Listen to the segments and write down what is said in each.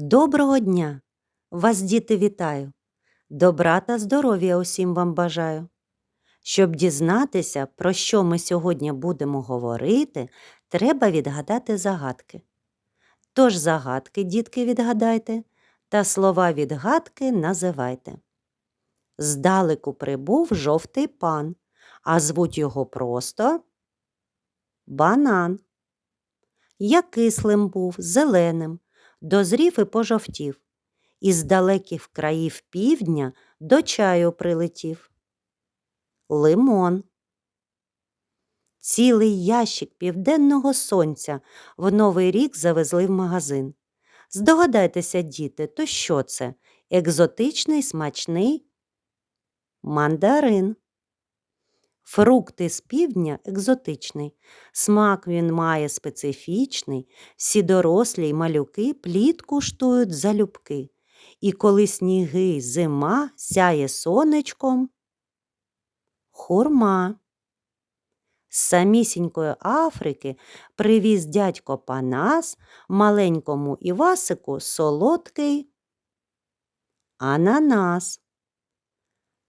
Доброго дня! Вас, діти, вітаю! Добра та здоров'я усім вам бажаю! Щоб дізнатися, про що ми сьогодні будемо говорити, треба відгадати загадки. Тож загадки, дітки, відгадайте, та слова відгадки називайте. Здалеку прибув жовтий пан, а звуть його просто банан. Я кислим був, зеленим, дозрів і пожовтів, із далеких країв півдня до чаю прилетів. Лимон. Цілий ящик південного сонця в Новий рік завезли в магазин. Здогадайтеся, діти, то що це? Екзотичний, смачний мандарин. Фрукти з півдня екзотичний. Смак він має специфічний, всі дорослі й малюки плід куштують залюбки. І коли сніги зима сяє сонечком, хурма. З самісінької Африки привіз дядько Панас маленькому Івасику солодкий ананас.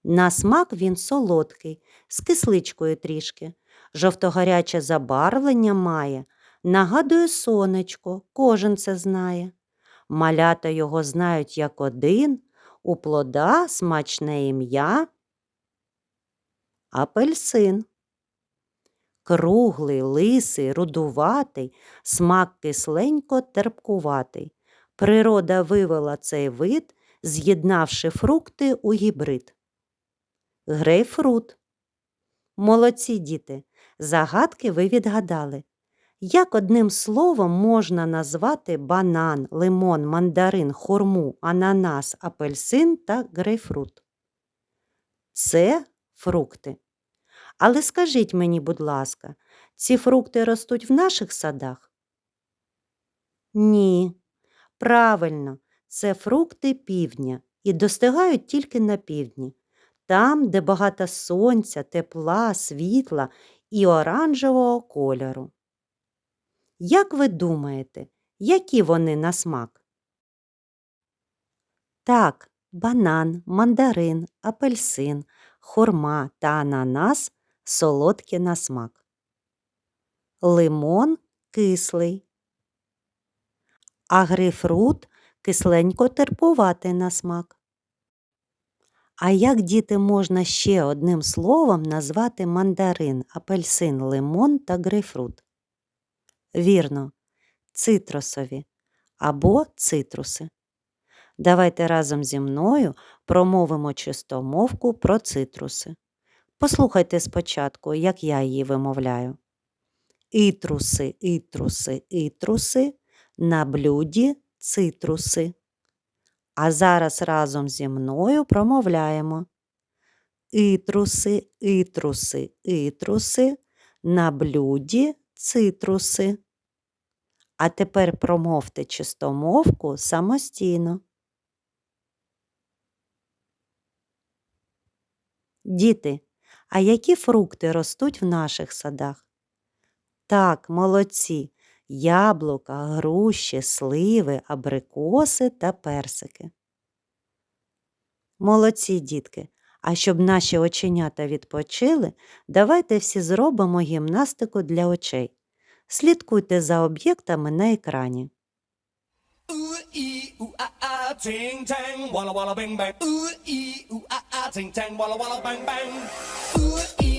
На смак він солодкий, з кисличкою трішки. Жовтогаряче забарвлення має, нагадує сонечко, кожен це знає. Малята його знають як один, у плода смачне ім'я. Апельсин. Круглий, лисий, рудуватий, смак кисленько терпкуватий. Природа вивела цей вид, з'єднавши фрукти у гібрид. Грейпфрут. Молодці діти, загадки ви відгадали. Як одним словом можна назвати банан, лимон, мандарин, хурму, ананас, апельсин та грейпфрут? Це фрукти. Але скажіть мені, будь ласка, ці фрукти ростуть в наших садах? Ні. Правильно, це фрукти півдня і достигають тільки на півдні там, де багато сонця, тепла, світла і оранжевого кольору. Як ви думаєте, які вони на смак? Так, банан, мандарин, апельсин, хурма та ананас солодкі на смак. Лимон кислий, а грейпфрут кисленько терпуватий на смак. А як діти можна ще одним словом назвати мандарин, апельсин, лимон та грейпфрут? Вірно, цитрусові або цитруси. Давайте разом зі мною промовимо чистомовку про цитруси. Послухайте спочатку, як я її вимовляю. Ітруси, ітруси, ітруси, на блюді цитруси. А зараз разом зі мною промовляємо ітруси, ітруси, ітруси, на блюді цитруси. А тепер промовте чистомовку самостійно. Діти, а які фрукти ростуть в наших садах? Так, молодці яблука, груші, сливи, абрикоси та персики. Молодці дітки! А щоб наші оченята відпочили, давайте всі зробимо гімнастику для очей. Слідкуйте за об'єктами на екрані. ting tang, walla walla bang bang. Ooh ee ooh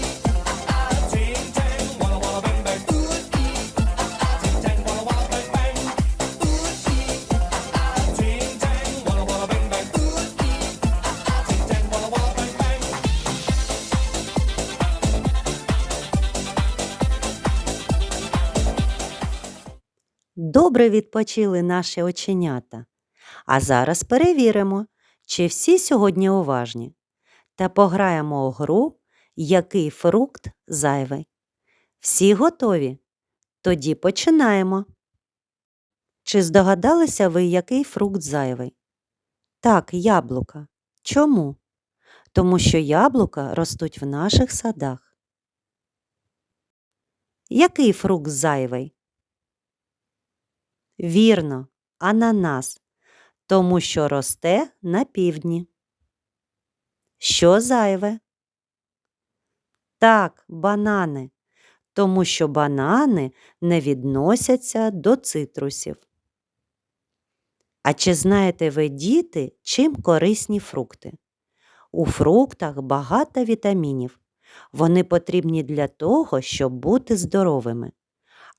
Добре відпочили наші оченята. А зараз перевіримо, чи всі сьогодні уважні, та пограємо у гру, який фрукт зайвий. Всі готові? Тоді починаємо. Чи здогадалися ви, який фрукт зайвий? Так, яблука. Чому? Тому що яблука ростуть в наших садах. Який фрукт зайвий? Вірно, ананас, тому що росте на півдні. Що зайве? Так, банани, тому що банани не відносяться до цитрусів. А чи знаєте ви, діти, чим корисні фрукти? У фруктах багато вітамінів. Вони потрібні для того, щоб бути здоровими.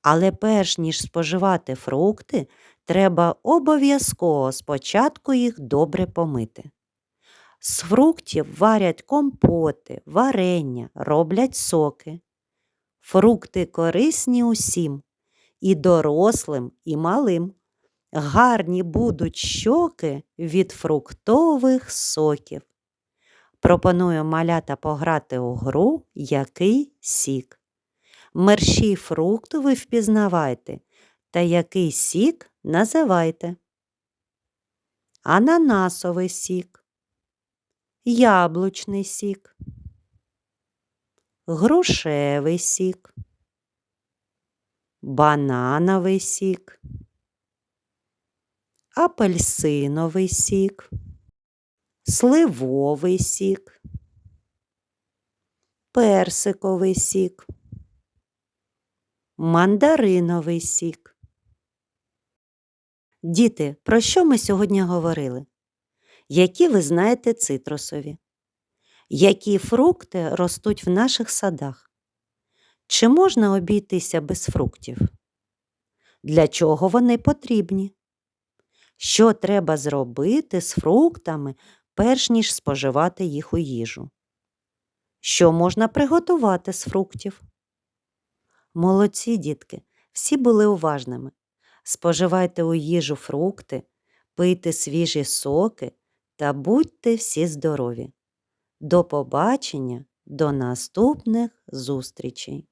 Але перш ніж споживати фрукти, треба обов'язково спочатку їх добре помити. З фруктів варять компоти, варення, роблять соки. Фрукти корисні усім, і дорослим, і малим. Гарні будуть щоки від фруктових соків. Пропоную малята пограти у гру який сік. Мерщій фрукту ви впізнавайте, та який сік називайте. Ананасовий сік, яблучний сік, грушевий сік, банановий сік, апельсиновий сік, сливовий сік, персиковий сік, мандариновий сік. Діти, про що ми сьогодні говорили? Які ви знаєте цитрусові? Які фрукти ростуть в наших садах? Чи можна обійтися без фруктів? Для чого вони потрібні? Що треба зробити з фруктами, перш ніж споживати їх у їжу? Що можна приготувати з фруктів? Молодці, дітки, всі були уважними. Споживайте у їжу фрукти, пийте свіжі соки та будьте всі здорові. До побачення, до наступних зустрічей!